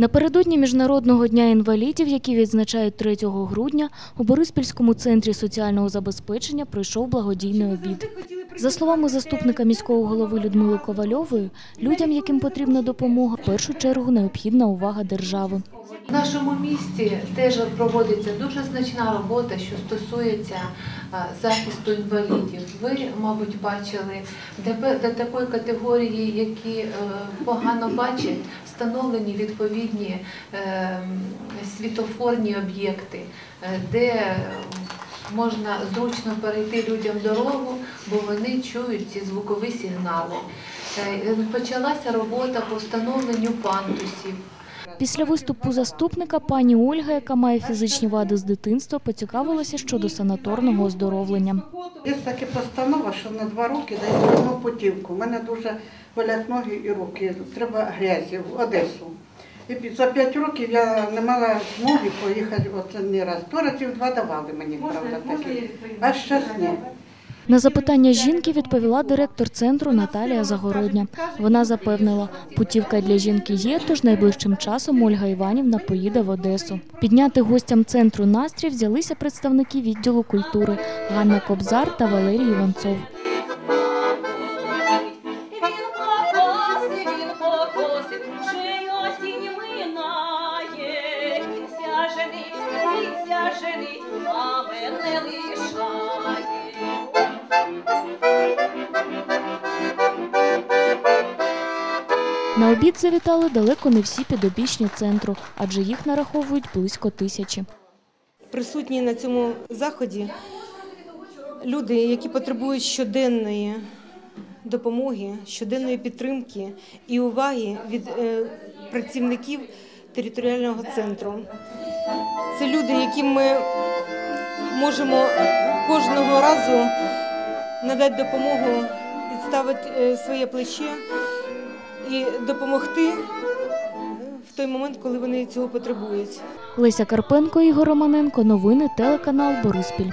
Напередодні Міжнародного дня інвалідів, який відзначають 3 грудня, у Бориспільському центрі соціального забезпечення пройшов благодійний обід. За словами заступника міського голови Людмили Ковальової, людям, яким потрібна допомога, в першу чергу необхідна увага держави. В нашому місті теж проводиться дуже значна робота, що стосується е, захисту інвалідів. Ви, мабуть, бачили, для, такої категорії, які е, погано бачать, встановлені відповідні е, світофорні об'єкти, е, де можна зручно перейти людям дорогу, бо вони чують ці звукові сигнали. Е, Почалася робота по встановленню пандусів. Після виступу заступника пані Ольга, яка має фізичні вади з дитинства, поцікавилася щодо санаторного оздоровлення. Є така постанова, що на два роки дають одну путівку. У мене дуже болять ноги і руки. Треба грязі в Одесу. І за п'ять років я не мала змоги поїхати оце не раз. То разів два давали мені, правда, такі. А зараз ні. На запитання жінки відповіла директор центру Наталія Загородня. Вона запевнила, путівка для жінки є, тож найближчим часом Ольга Іванівна поїде в Одесу. Підняти гостям центру настрій взялися представники відділу культури Ганна Кобзар та Валерій Іванцов. Женить, а мене лишає. На обід завітали далеко не всі підопічні центру, адже їх нараховують близько тисячі. присутні на цьому заході люди, які потребують щоденної допомоги, щоденної підтримки і уваги від е, працівників територіального центру. Це люди, яким ми можемо кожного разу надати допомогу, підставити е, своє плече і допомогти в той момент, коли вони цього потребують. Леся Карпенко, Ігор Романенко. Новини телеканал Бориспіль.